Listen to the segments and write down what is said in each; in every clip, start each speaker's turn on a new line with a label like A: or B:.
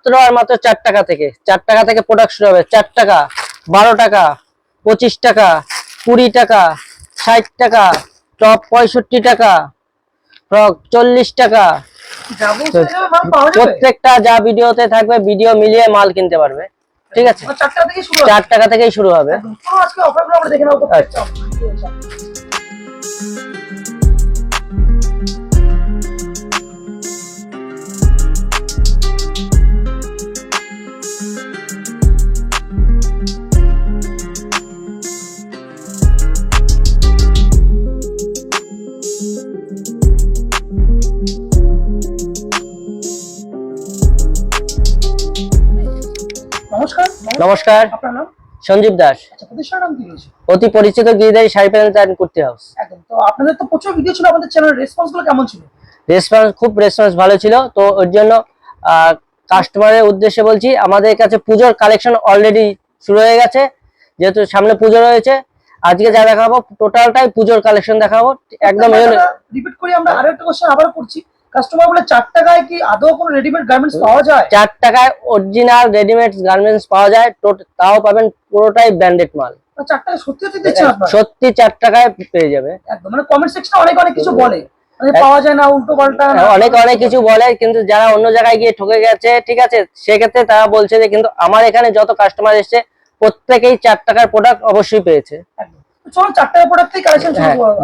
A: মাত্র আর মাত্র চার টাকা থেকে। চার টাকা থেকে প্রোডাক্ট শুরু হবে। চার টাকা বারো টাকা পঁচিশ টাকা কুড়ি টাকা ষাট টাকা টপ পঁয়ষট্টি টাকা ফ্রক চল্লিশ টাকা। প্রত্যেকটা যা ভিডিওতে থাকবে ভিডিও মিলিয়ে মাল কিনতে পারবে। ঠিক আছে? চার টাকা থেকেই শুরু হবে।
B: নমস্কার। আপনার নাম?
A: সঞ্জীব দাস।
B: আচ্ছা
A: অতি পরিচিত Giridhari sari panel and kurti house
B: একদম। তো আপনাদের তো প্রচুর ভিডিও ছিল আমাদের চ্যানেলের রেসপন্সগুলো কেমন ছিল?
A: রেসপন্স খুব রেসপন্স ভালো ছিল। তো ওর জন্য কাস্টমারের উদ্দেশ্যে বলছি আমাদের কাছে পুজোর কালেকশন অলরেডি শুরু হয়ে গেছে। যেহেতু সামনে পুজো রয়েছে আজকে যা দেখাবো টোটালটাই পুজোর কালেকশন দেখাবো। একদম
B: রিপিট করি আমরা আরও একটা কোশ্চেন আবার করছি। কাস্টমার বলে চার টাকায় কি আদৌ কোনো রেডিমেড গার্মেন্টস পাওয়া যায়?
A: চার টাকায় অরিজিনাল রেডিমেড গার্মেন্টস পাওয়া যায় তাও পাবেন পুরোটাই ব্র্যান্ডেড মাল।
B: চার টাকা সত্যি সত্যি দিচ্ছেন আপনারা?
A: সত্যি চার টাকায় পেয়ে যাবে।
B: একদম মানে কমেন্ট সেকশনে অনেক অনেক কিছু বলে। মানে পাওয়া যায় না উল্টো পাল্টা
A: অনেক অনেক কিছু বলে কিন্তু যারা অন্য জায়গায় গিয়ে ঠকে গেছে ঠিক আছে সেক্ষেত্রে তারা বলছে যে কিন্তু আমার এখানে যত কাস্টমার এসছে প্রত্যেকেই চার টাকার প্রোডাক্ট অবশ্যই পেয়েছে।
B: একদম। তো চলো চার টাকা প্রোডাক্ট থেকে কালেকশন শুরু
A: হ্যাঁ,
B: করব।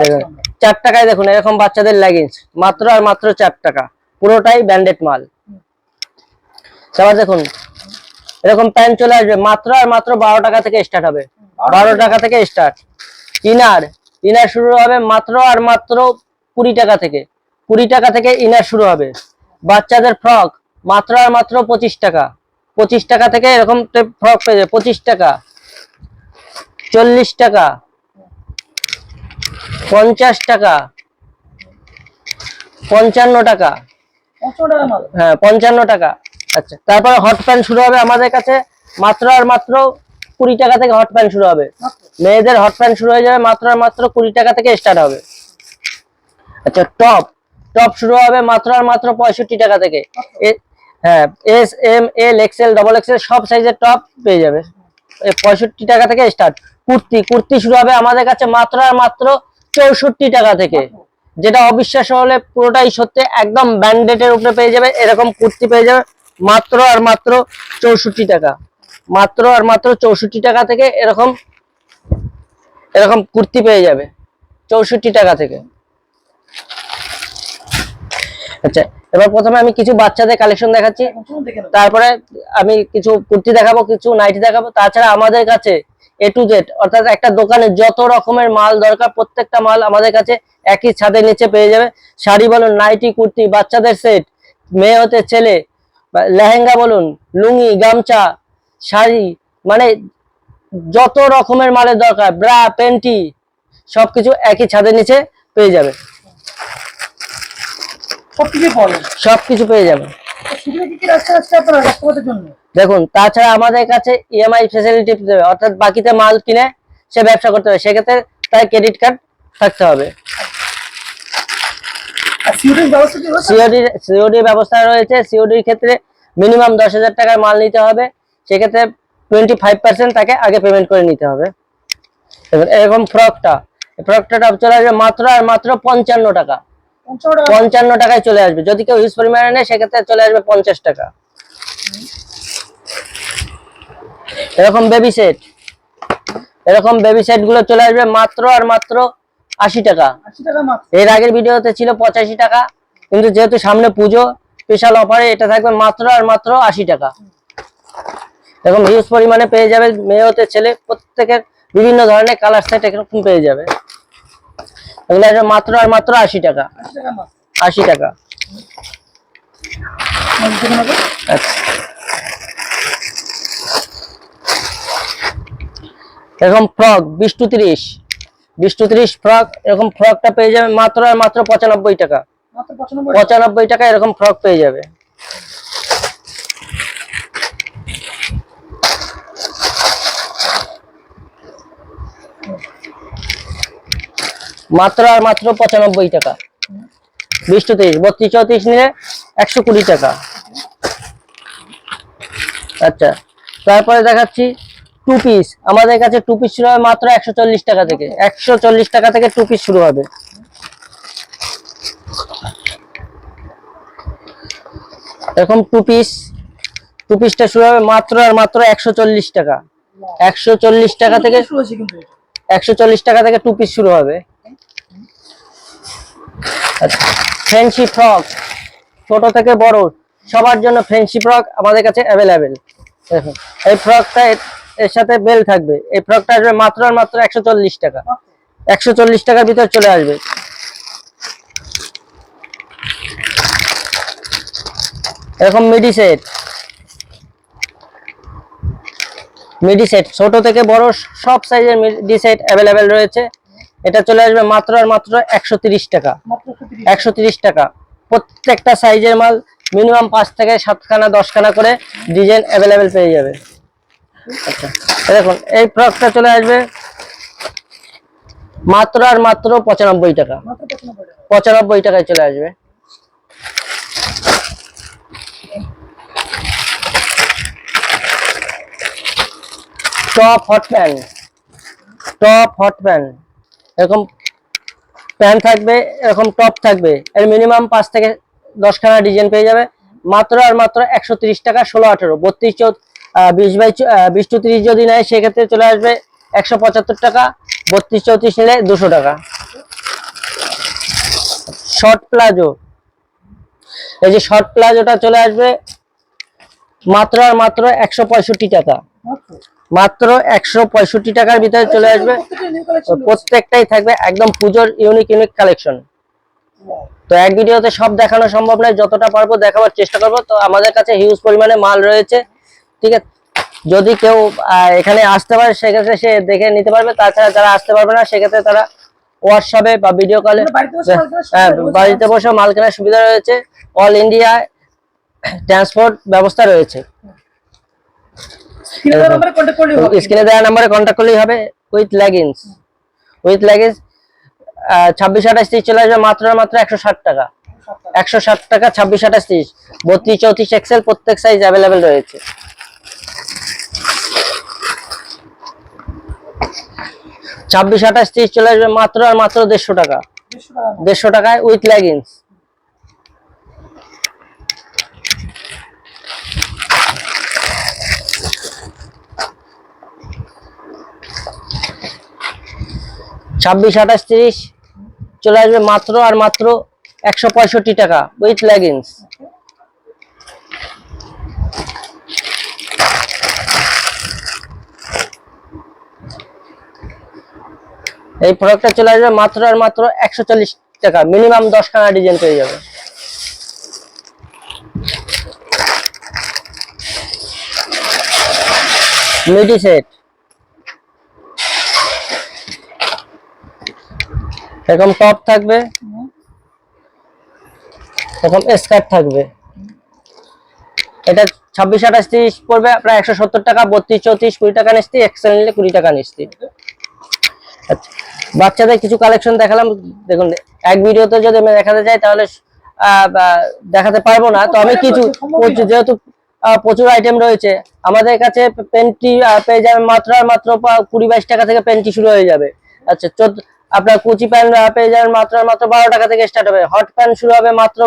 A: চার টাকায় দেখুন এরকম বাচ্চাদের লেগিংস মাত্র আর মাত্র চার টাকা। পুরোটাই ব্র্যান্ডেড মাল। দেখুন এরকম প্যান্ট চলে আসবে মাত্র আর মাত্র বারো টাকা থেকে স্টার্ট হবে। বারো টাকা থেকে স্টার্ট ইনার ইনার শুরু হবে মাত্র আর মাত্র কুড়ি টাকা থেকে। কুড়ি টাকা থেকে ইনার শুরু হবে। বাচ্চাদের ফ্রক মাত্র আর মাত্র পঁচিশ টাকা। পঁচিশ টাকা থেকে এরকম ফ্রক পেয়ে যাবে পঁচিশ টাকা। চল্লিশ টাকা। পঞ্চাশ টাকা। পঞ্চান্ন টাকা। হ্যাঁ পঞ্চান্ন টাকা। আচ্ছা তারপরে হট প্যান্ট শুরু হবে আমাদের কাছে মাত্র আর মাত্র কুড়ি টাকা থেকে হট প্যান্ট শুরু হবে। মেয়েদের হট প্যান্ট শুরু হয়ে যাবে মাত্র আর মাত্র কুড়ি টাকা থেকে স্টার্ট হবে। আচ্ছা টপ টপ শুরু হবে মাত্র আর মাত্র পঁয়ষট্টি টাকা থেকে। এ- হ্যাঁ S M L XL double XL সব সাইজের টপ পেয়ে যাবে। পঁয়ষট্টি টাকা থেকে স্টার্ট কুর্তি কুর্তি শুরু হবে আমাদের কাছে মাত্র আর মাত্র চৌষট্টি টাকা থেকে। যেটা অবিশ্বাস হলে পুরোটাই সত্যি একদম ব্যান্ডেডের উপরে পেয়ে যাবে, এরকম কুর্তি পেয়ে যাবে, মাত্র আর মাত্র চৌষট্টি টাকা। মাত্র আর মাত্র চৌষট্টি টাকা থেকে এরকম এরকম কুর্তি পেয়ে যাবে, চৌষট্টি টাকা থেকে। আচ্ছা এবার প্রথমে আমি কিছু বাচ্চাদের কালেকশন দেখাচ্ছি। তারপরে আমি কিছু কুর্তি দেখাবো, কিছু নাইটি দেখাবো। তাছাড়া আমাদের কাছে এ টু জেড অর্থাৎ একটা দোকানে যত রকমের মাল দরকার প্রত্যেকটা মাল আমাদের কাছে একই ছাদের নিচে পেয়ে যাবে। শাড়ি বলুন নাইটি কুর্তি বাচ্চাদের সেট মেয়ে হতে ছেলে লেহেঙ্গা বলুন লুঙ্গি গামছা শাড়ি মানে যত রকমের মালের দরকার ব্রা প্যান্টি সবকিছু একই ছাদের নিচে পেয়ে যাবে। সবকিছু পেয়ে যাবে। দেখুন তাছাড়া আমাদের কাছে ইএমআই ফেসিলিটি দেবে অর্থাৎ বাকিতে মাল কিনে সে ব্যবসা করতে হবে সেক্ষেত্রে তার ক্রেডিট কার্ড থাকতে হবে। সিওডি সিওডি ব্যবস্থা রয়েছে? সিওডির ক্ষেত্রে মিনিমাম দশ হাজার টাকার মাল নিতে হবে। সেক্ষেত্রে টোয়েন্টি ফাইভ পার্সেন্ট তাকে আগে পেমেন্ট করে নিতে হবে। এরকম ফ্রকটা ফ্রকটা চলে আসবে মাত্র আর মাত্র পঞ্চান্ন টাকা।
B: পঞ্চান্ন টাকা।
A: পঞ্চান্ন টাকায় চলে আসবে। যদি কেউ হিউজ পরিমাণে নেয় সেক্ষেত্রে চলে আসবে পঞ্চাশ টাকা। এরকম বেবি সেট এরকম বেবি সেটগুলো চলে আসবে মাত্র আর মাত্র আশি টাকা।
B: আশি টাকা মাত্র।
A: এর আগের ভিডিওতে ছিল পঁচাশি টাকা কিন্তু যেহেতু সামনে পুজো স্পেশাল অফারে এটা থাকবে মাত্র আর মাত্র আশি টাকা। এরকম হিউজ পরিমাণে পেয়ে যাবে মেয়ে হতে ছেলে প্রত্যেকের বিভিন্ন ধরনের কালার সেট এরকম পেয়ে যাবে। এগুলো মাত্র আর মাত্র আশি টাকা।
B: আশি টাকা।
A: আচ্ছা। এরকম ফ্রক বিশ টু তিরিশ। বিশ টু তিরিশ ফ্রক এরকম ফ্রকটা পেয়ে যাবে মাত্র আর মাত্র পঁচানব্বই টাকা।
B: পঁচানব্বই
A: টাকা এরকম ফ্রক পেয়ে যাবে। মাত্র আর মাত্র পঁচানব্বই টাকা। বিশ টু তিরিশ বত্রিশ চৌত্রিশ নিলে একশো কুড়ি টাকা। আচ্ছা তারপরে দেখাচ্ছি টু পিস আমাদের কাছে টু পিস শুরু হবে মাত্র একশো চল্লিশ টাকা থেকে। একশো চল্লিশ টাকা থেকে টু পিস শুরু হবে। এরকম টু পিস টু পিসটা শুরু হবে মাত্র আর মাত্র একশো চল্লিশ টাকা। একশো চল্লিশ টাকা থেকে। একশো চল্লিশ টাকা থেকে টু পিস শুরু হবে। ফ্রেন্সি ফ্রক ছোট থেকে বড়, সবার জন্য ফ্রেন্সি ফ্রক আমাদের কাছে অ্যাভেলেবেল দেখুন, এই ফ্রকটা এর- সাথে বেল থাকবে। এই ফ্রকটা আসবে মাত্র আর মাত্র একশো চল্লিশ টাকা। একশো চল্লিশ টাকার ভিতর চলে আসবে। এরকম মিডি সেট মিডি সেট ছোট থেকে বড়, সব সাইজের মিডি সেট অ্যাভেলেবেল রয়েছে। এটা চলে আসবে মাত্র আর মাত্র একশো তিরিশ টাকা। একশো তিরিশ। টাকা। প্রত্যেকটা সাইজের মাল মিনিমাম পাঁচ থেকে সাতখানা দশখানা করে ডিজাইন অ্যাভেলেবেল পেয়ে যাবে। আচ্ছা দেখুন এই ফ্রকটা চলে আসবে মাত্র আর মাত্র পঁচানব্বই টাকা।
B: মাত্র 95 টাকা।
A: পঁচানব্বই টাকায় চলে আসবে। Top hot pan top hot pan এরকম প্যান্ট থাকবে, এরকম টপ থাকবে। এর মিনিমাম পাঁচ থেকে দশখানা ডিজাইন পেয়ে যাবে। মাত্র আর মাত্র একশো টাকা, ষোলো, আঠেরো। বত্রিশ চৌ বিশ বাই বিশ টু তিরিশ যদি নেয়, সেক্ষেত্রে চলে আসবে একশো পঁচাত্তর টাকা, বত্রিশ চৌত্রিশ নিলে দুশো টাকা। শর্ট প্লাজো এই যে শর্ট প্লাজোটা চলে আসবে মাত্র আর মাত্র একশো পঁয়ষট্টি টাকা।
B: মাত্র।
A: একশো পঁয়ষট্টি টাকার ভিতরে চলে আসবে। প্রত্যেকটাই থাকবে একদম পুজোর ইউনিক ইউনিক কালেকশন তো এক ভিডিওতে সব দেখানো সম্ভব নয় যতটা পারব দেখাবার চেষ্টা করব তো আমাদের কাছে হিউজ পরিমাণে মাল রয়েছে ঠিক আছে যদি কেউ এখানে আসতে পারে সেক্ষেত্রে সে দেখে নিতে পারবে তাছাড়া যারা আসতে পারবে না সেক্ষেত্রে তারা হোয়াটসঅ্যাপে বা ভিডিও কলে
B: বাড়িতে বসে মাল কেনার সুবিধা
A: হ্যাঁ
B: রয়েছে।
A: বাড়িতে বসে মাল কেনার সুবিধা রয়েছে অল ইন্ডিয়া ট্রান্সপোর্ট ব্যবস্থা রয়েছে
B: স্ক্রিনে দেওয়া নম্বরে কন্ট্যাক্ট করলেই হবে।
A: স্ক্রিনে দেওয়া নাম্বারে কন্ট্যাক্ট করলেই হবে উইথ লেগিংস উইথ লেগিংস ছাব্বিশ আঠাশ তিরিশ চলে আসবে মাত্র মাত্র একশো ষাট টাকা। একশো ষাট টাকা ছাব্বিশ আঠাশ তিরিশ বত্রিশ চৌত্রিশ এক্সেল প্রত্যেক সাইজ অ্যাভেলেবেল রয়েছে। ছাব্বিশ আঠাশ তিরিশ চলে আসবে মাত্র আর মাত্র দেড়শো টাকা।
B: দেড়শো
A: দেড়শো টাকায় উইথ লেগিংস ছাব্বিশ, আঠাশ, তিরিশ, চলে আসবে মাত্র আর মাত্র একশো পঁয়ষট্টি টাকা উইথ লেগিংস এই প্রোডাক্টটা চলে আসবে মাত্র আর মাত্র একশো চল্লিশ টাকা। মিনিমাম দশখানা ডিজাইন পেয়ে যাবে মিডি সেট। এরকম টপ থাকবে। এরকম স্কার্ট থাকবে। এটা ছাব্বিশ আঠাশ তিরিশ পড়বে প্রায় একশো সত্তর টাকা বত্রিশ চৌত্রিশ কুড়ি টাকা নিস্তি এক্সেল নিলে কুড়ি টাকা নিস্তি আচ্ছা বাচ্চাদের কিছু কালেকশন দেখালাম। দেখুন এক ভিডিওতে যদি আমি দেখাতে চাই তাহলে দেখাতে পারব না। তো আমি কিছু যেহেতু প্রচুর আইটেম রয়েছে আমাদের কাছে পেন্টি পেয়ে যাবে মাত্র মাত্র কুড়ি বাইশ টাকা থেকে পেন্টি শুরু হয়ে যাবে। আচ্ছা চোদ্দ আপনার কুচি প্যান্ট পেয়ে যাবেন মাত্র মাত্র বারো টাকা থেকে স্টার্ট হবে। হট প্যান্ট শুরু হবে মাত্র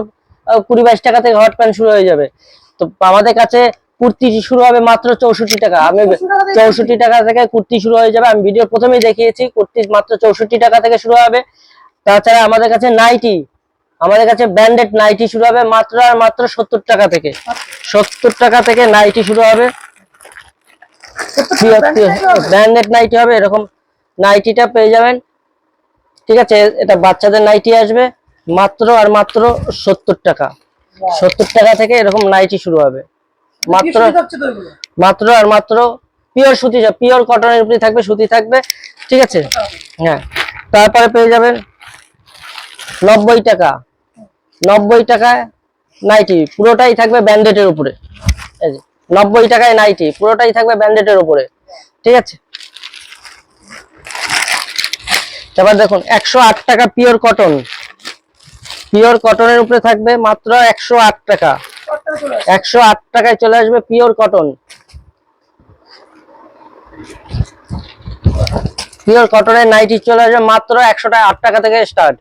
A: কুড়ি বাইশ টাকা থেকে হট প্যান্ট শুরু হয়ে যাবে। তো আমাদের কাছে কুর্তি শুরু হবে মাত্র চৌষট্টি টাকা। আমি
B: 64 টাকা থেকে
A: চৌষট্টি টাকা থেকে কুর্তি শুরু হয়ে যাবে। আমি ভিডিও প্রথমেই দেখিয়েছি কুর্তি মাত্র চৌষট্টি টাকা থেকে শুরু হবে। তাছাড়া আমাদের কাছে নাইটি আমাদের কাছে ব্র্যান্ডেড নাইটি শুরু হবে মাত্র আর মাত্র সত্তর টাকা থেকে। সত্তর টাকা থেকে নাইটি শুরু হবে। ব্র্যান্ডেড নাইটি হবে। এরকম নাইটিটা পেয়ে যাবেন। ঠিক আছে এটা বাচ্চাদের নাইটি আসবে মাত্র আর মাত্র সত্তর টাকা। সত্তর টাকা থেকে এরকম নাইটি শুরু হবে। মাত্র মাত্র আর মাত্র পিওর সুতি পিওর কটনের উপরে থাকবে সুতি থাকবে ঠিক আছে? হ্যাঁ তারপরে পেয়ে যাবেন নব্বই টাকা। নব্বই টাকায় নাইটি পুরোটাই থাকবে ব্যান্ডেটের উপরে। নব্বই টাকায় নাইটি পুরোটাই থাকবে ব্যান্ডেটের উপরে। ঠিক আছে? এবার দেখুন, একশো আট টাকা পিওর কটন পিওর কটনের উপরে থাকবে মাত্র একশো আট টাকা। একশো টাকায় চলে আসবে পিওর কটন পিওর কটনের নাইটি চলে আসবে মাত্র একশো আট টাকা আট টাকা থেকে স্টার্ট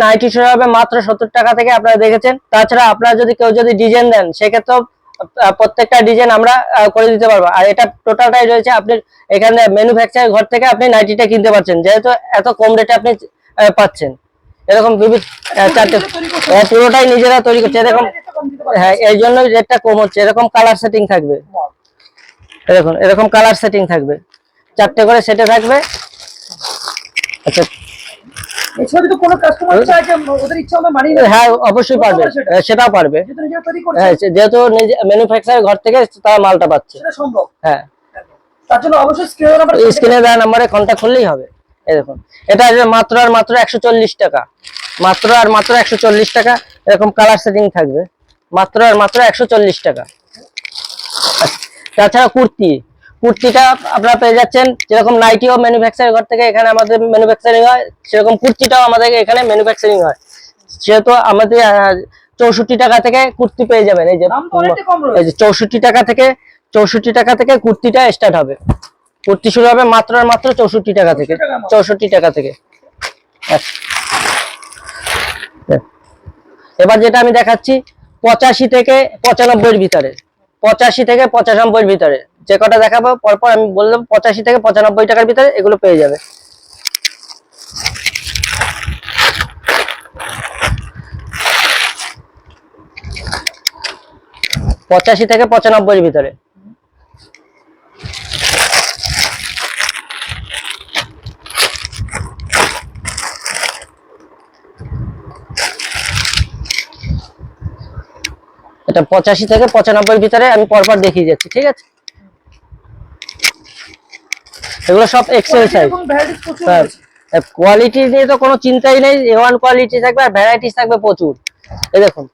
A: নাইটি শুরু হবে মাত্র সত্তর টাকা থেকে আপনারা দেখেছেন। তাছাড়া আপনারা যদি কেউ যদি ডিজাইন দেন, সেক্ষেত্রেও প্রত্যেকটা ডিজাইন আমরা করে দিতে পারব। আর এটা টোটালটাই রয়েছে আপনি এখানে ম্যানুফ্যাকচার ঘর থেকে আপনি নাইটিটা কিনতে পারছেন যেহেতু এত কম রেটে আপনি পাচ্ছেন। এরকম বিভিন্ন চারটে পুরোটাই নিজেরা তৈরি করছে। এরকম। হ্যাঁ এই জন্য রেটটা কম হচ্ছে। এরকম কালার সেটিং থাকবে। এরকম এরকম কালার সেটিং থাকবে। চারটে করে সেটে থাকবে। আচ্ছা
B: এছাড়া যদি কোনো কাস্টমার চায় যে ওদের ইচ্ছা হবে মানিয়ে নেবে,
A: হ্যাঁ অবশ্যই পারবে। হ্যাঁ, সেটাও পারবে।
B: যেহেতু নিজেরা তৈরি করছে।
A: হ্যাঁ যেহেতু নিজে ম্যানুফ্যাকচার ঘর থেকে তারা মালটা পাচ্ছে।
B: সেটা সম্ভব।
A: হ্যাঁ।
B: তার জন্য অবশ্যই স্ক্রিনের নাম্বার
A: স্ক্রিনে দেওয়া নাম্বারে কন্ট্যাক্ট করলেই হবে। এই দেখুন। এটা মাত্র আর মাত্র একশো চল্লিশ টাকা। মাত্র আর মাত্র একশো চল্লিশ টাকা। এরকম কালার সেটিং থাকবে। মাত্র আর মাত্র একশো চল্লিশ টাকা। তাছাড়া কুর্তি। কুর্তিটা আপনারা পেয়ে যাচ্ছেন। যেরকম নাইটিও ম্যানুফ্যাকচার ঘর থেকে এখানে আমাদের ম্যানুফ্যাকচারিং হয় সেরকম কুর্তিটাও আমাদের এখানে ম্যানুফ্যাকচারিং হয়। সেহেতু আমাদের চৌষট্টি টাকা থেকে কুর্তি পেয়ে যাবেন এই যে চৌষট্টি টাকা থেকে চৌষট্টি টাকা থেকে কুর্তিটা স্টার্ট হবে। কুর্তি শুরু হবে মাত্র আর মাত্র চৌষট্টি টাকা থেকে।
B: 64 টাকা মাত্র।
A: চৌষট্টি টাকা থেকে। এবার যেটা আমি দেখাচ্ছি পঁচাশি থেকে পঁচানব্বইয়ের ভিতরে। পঁচাশি থেকে পঁচানব্বইয়ের ভিতরে। যে কটা দেখাবো, পরপর আমি বললাম পঁচাশি থেকে পঁচানব্বই টাকার ভিতরে এগুলো পেয়ে যাবে। পঁচাশি থেকে পঁচানব্বই ভিতরে। এটা পঁচাশি থেকে পঁচানব্বইয়ের ভিতরে আমি পরপর দেখিয়ে যাচ্ছি, ঠিক আছে? এগুলো সব এক্সেল সাইজ হ্যাঁ কোয়ালিটি নিয়ে তো কোনো চিন্তাই নেই এ ওয়ান কোয়ালিটি থাকবে আর ভ্যারাইটিস থাকবে প্রচুর। এই দেখুন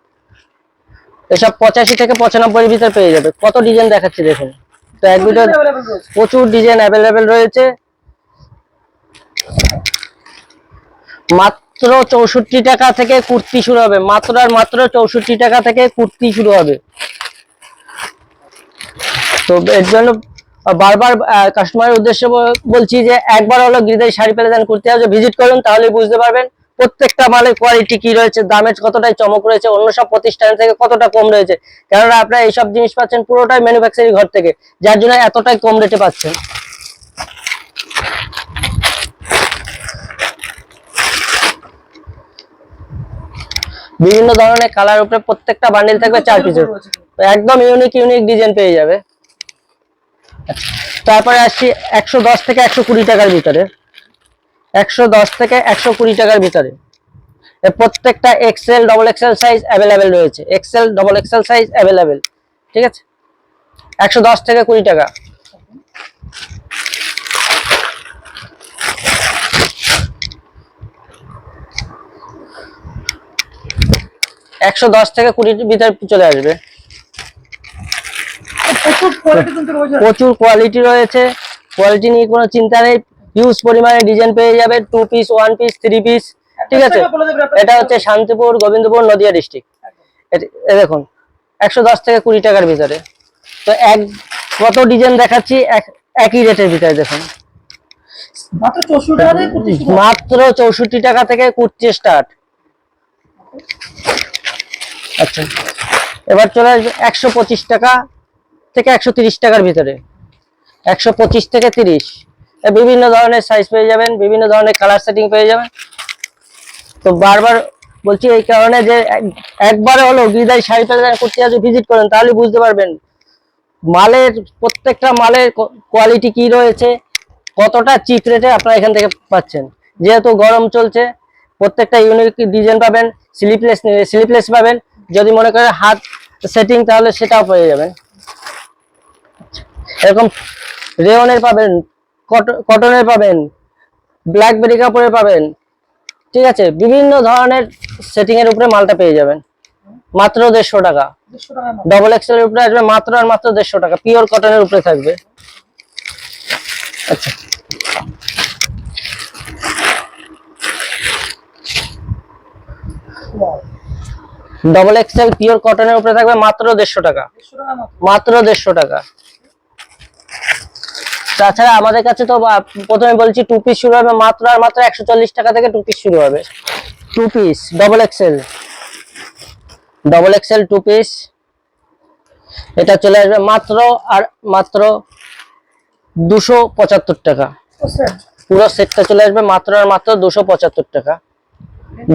A: এসব পঁচাশি থেকে পঁচানব্বইয়ের ভিতরে পেয়ে যাবে। কত ডিজাইন দেখাচ্ছি দেখুন। তো এক ভিডিও প্রচুর ডিজাইন অ্যাভেলেবেল রয়েছে। মাত্র চৌষট্টি টাকা থেকে কুর্তি শুরু হবে। মাত্র আর মাত্র চৌষট্টি টাকা থেকে কুর্তি শুরু হবে। তো এর জন্য বারবার কাস্টমারের উদ্দেশ্যে বলছি যে একবার হলো গিরিদাই শাড়ি পেলে দেন কুর্তি হাউসে ভিজিট করুন তাহলে বুঝতে পারবেন প্রত্যেকটা মালের কোয়ালিটি কি রয়েছে, দামের কতটাই চমক রয়েছে, অন্য সব প্রতিষ্ঠান থেকে কতটা কম রয়েছে। কেননা আপনারা এইসব জিনিস পাচ্ছেন পুরোটাই ম্যানুফ্যাকচারিং ঘর থেকে, যার জন্য এতটাই কম রেটে পাচ্ছেন। বিভিন্ন ধরনের কালার উপরে প্রত্যেকটা বান্ডিল থাকবে চার পিসের। একদম ইউনিক ইউনিক ডিজাইন পেয়ে যাবে। তারপরে আসছি একশো দশ থেকে একশো কুড়ি টাকার ভিতরে। একশো দশ থেকে একশো কুড়ি টাকার ভিতরে। প্রত্যেকটা XL double XL size available রয়েছে। XL double XL size available ঠিক আছে? একশো দশ থেকে কুড়ি টাকা। একশো দশ থেকে কুড়ির ভিতরে চলে আসবে।
B: প্রচুর কোয়ালিটি রয়েছে।
A: কোয়ালিটি নিয়ে কোনো চিন্তা নেই। হিউজ পরিমাণে ডিজাইন পেয়ে যাবে। Two piece one piece three piece ঠিক আছে। এটা হচ্ছে শান্তিপুর গোবিন্দপুর নদিয়া ডিস্ট্রিক্ট দেখুন একশো দশ থেকে কুড়ি টাকার ভিতরে। তো এক কত ডিজাইন দেখাচ্ছি? এক- একই রেটের ভিতরে দেখুন।
B: চৌষট্টি টাকা।
A: মাত্র চৌষট্টি টাকা থেকে কুর্তি স্টার্ট আচ্ছা। এবার চলে আসবে একশো পঁচিশ টাকা। থেকে একশো টাকার ভিতরে। একশো পঁচিশ থেকে তিরিশ। বিভিন্ন ধরনের সাইজ পেয়ে যাবেন, বিভিন্ন ধরনের কালার সেটিং পেয়ে যাবেন। তো বারবার বলছি এই কারণে যে এক- একবারে হলো গিরিদাই শাড়ি পেলে করতে যদি ভিজিট করেন, তাহলে বুঝতে পারবেন মালের প্রত্যেকটা মালের কোয়ালিটি কি রয়েছে, কতটা চিপ রেটে আপনারা এখান থেকে পাচ্ছেন। যেহেতু গরম চলছে, প্রত্যেকটা ইউনিক ডিজাইন পাবেন স্লিপলেস স্লিপলেস পাবেন। যদি মনে করেন হাত সেটিং তাহলে সেটাও পেয়ে যাবেন। এরকম রেওনের পাবেন কটনের পাবেন ব্ল্যাকবেরি কাপড়ের পাবেন ঠিক আছে? বিভিন্ন ধরনের সেটিং এর উপরে মালটা পেয়ে যাবেন। মাত্র দেড়শো টাকা। ডবল এক্সেল এর উপরে আসবে মাত্র আর মাত্র দেড়শো টাকা। পিওর কটনের উপরে থাকবে। আচ্ছা। ডবল এক্সেল পিওর কটনের উপরে থাকবে মাত্র দেড়শো টাকা।
B: মাত্র
A: দেড়শো টাকা। তাছাড়া আমাদের কাছে তো প্রথমে বলছি টু পিস শুরু হবে মাত্র আর মাত্র একশো চল্লিশ টাকা থেকে টু পিস শুরু হবে। Two piece double XL double XL two piece এটা চলে আসবে মাত্র আর মাত্র দুশো পঁচাত্তর টাকা। পুরো সেটটা চলে আসবে মাত্র আর মাত্র দুশো পঁচাত্তর টাকা।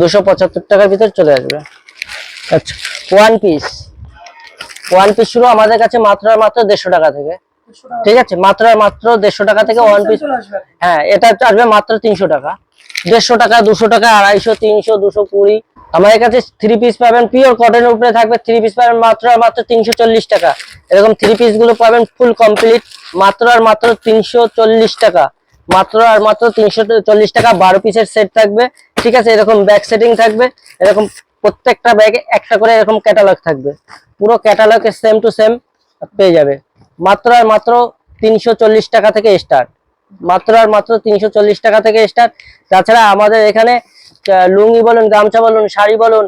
A: দুশো পঁচাত্তর টাকার ভিতর চলে আসবে। আচ্ছা ওয়ান পিস ওয়ান পিস শুরু আমাদের কাছে মাত্র আর মাত্র দেড়শো টাকা থেকে। ঠিক আছে মাত্র আর মাত্র দেড়শো টাকা থেকে ওয়ান পিস হ্যাঁ এটা আসবে মাত্র তিনশো টাকা। দেড়শো টাকা দুশো টাকা আড়াইশো তিনশো দুশো কুড়ি। আমার কাছে থ্রি পিস পাবেন পিওর কটনের উপরে থাকবে থ্রি পিস পাবেন মাত্র আর মাত্র তিনশো চল্লিশ টাকা। এরকম থ্রি পিসগুলো পাবেন ফুল কমপ্লিট মাত্র আর মাত্র তিনশো চল্লিশ টাকা। মাত্র আর মাত্র তিনশো চল্লিশ টাকা বারো পিসের সেট থাকবে। ঠিক আছে এরকম ব্যাগ সেটিং থাকবে এরকম প্রত্যেকটা ব্যাগে একটা করে এরকম ক্যাটালগ থাকবে। পুরো ক্যাটালগ সেম টু সেম পেয়ে যাবে। মাত্র আর মাত্র তিনশো চল্লিশ টাকা থেকে স্টার্ট মাত্র আর মাত্র তিনশো চল্লিশ টাকা থেকে স্টার্ট তাছাড়া আমাদের এখানে লুঙ্গি বলুন, গামছা বলুন, শাড়ি বলুন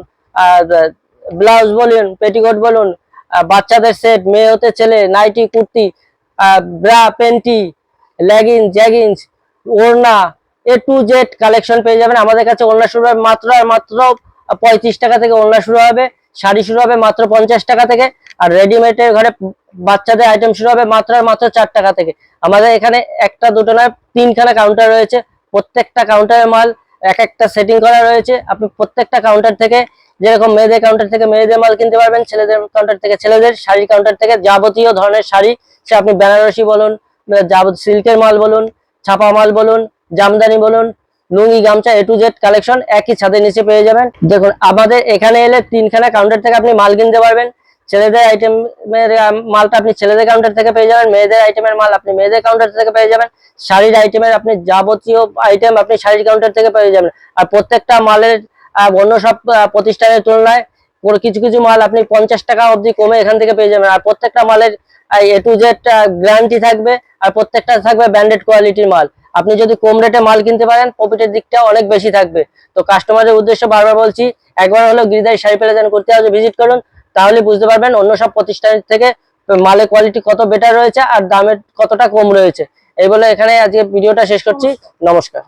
A: ব্লাউজ বলুন পেটিকোট বলুন বাচ্চাদের সেট মেয়ে হতে ছেলে nighty kurti bra panty leggings jeggings ওড়না এ টু জেড কালেকশন পেয়ে যাবেন। আমাদের কাছে ওড়না শুরু হবে মাত্র আর মাত্র পঁয়ত্রিশ টাকা থেকে ওড়না শুরু হবে। শাড়ি শুরু হবে মাত্র পঞ্চাশ টাকা থেকে আর রেডিমেডের ঘরে বাচ্চাদের আইটেম শুরু হবে মাত্র মাত্র চার টাকা থেকে। আমাদের এখানে একটা, দুটো নয়, তিনখানা কাউন্টার রয়েছে। প্রত্যেকটা কাউন্টারের মাল, এক একটা সেটিং করা রয়েছে। আপনি প্রত্যেকটা কাউন্টার থেকে, যেরকম মেয়েদের কাউন্টার থেকে মেয়েদের মাল কিনতে পারবেন, ছেলেদের কাউন্টার থেকে ছেলেদের, শাড়ির কাউন্টার থেকে যাবতীয় ধরনের শাড়ি, সে আপনি বেনারসি বলুন, যাবত সিল্কের মাল বলুন, ছাপা মাল বলুন, জামদানি বলুন লুঙ্গি, গামছা এ টু জেড কালেকশন একই ছাদের নিচে পেয়ে যাবেন। দেখুন, আমাদের এখানে এলে তিনখানা কাউন্টার থেকে আপনি মাল কিনতে পারবেন। ছেলেদের আইটেমের মালটা আপনি ছেলেদের কাউন্টার থেকে পেয়ে যাবেন, মেয়েদের আইটেমের মাল আপনি মেয়েদের কাউন্টার থেকে পেয়ে যাবেন। শাড়ির আইটেমের আপনি যাবতীয় আইটেম আপনি শাড়ির কাউন্টার থেকে পেয়ে যাবেন। আর প্রত্যেকটা মালের অন্য সব প্রতিষ্ঠানের তুলনায় কিছু কিছু মাল আপনি পঞ্চাশ টাকা অবধি কমে এখান থেকে পেয়ে যাবেন। আর প্রত্যেকটা মালের এ টু জেড গ্যারান্টি থাকবে। আর প্রত্যেকটা থাকবে ব্র্যান্ডেড কোয়ালিটির মাল। আপনি যদি কম রেটে মাল কিনতে পারেন প্রফিটের দিকটা অনেক বেশি থাকবে। তো কাস্টমারের উদ্দেশ্য বারবার বলছি, একবার হলো গিরিদারি শাড়ি প্যালেজান করতে হবে ভিজিট করুন, তাহলে বুঝতে পারবেন অন্য সব প্রতিষ্ঠানের থেকে মালের কোয়ালিটি কত বেটার রয়েছে আর দামের কতটা কম রয়েছে। এই বলে এখানে আজকে ভিডিওটা শেষ করছি। নমস্কার।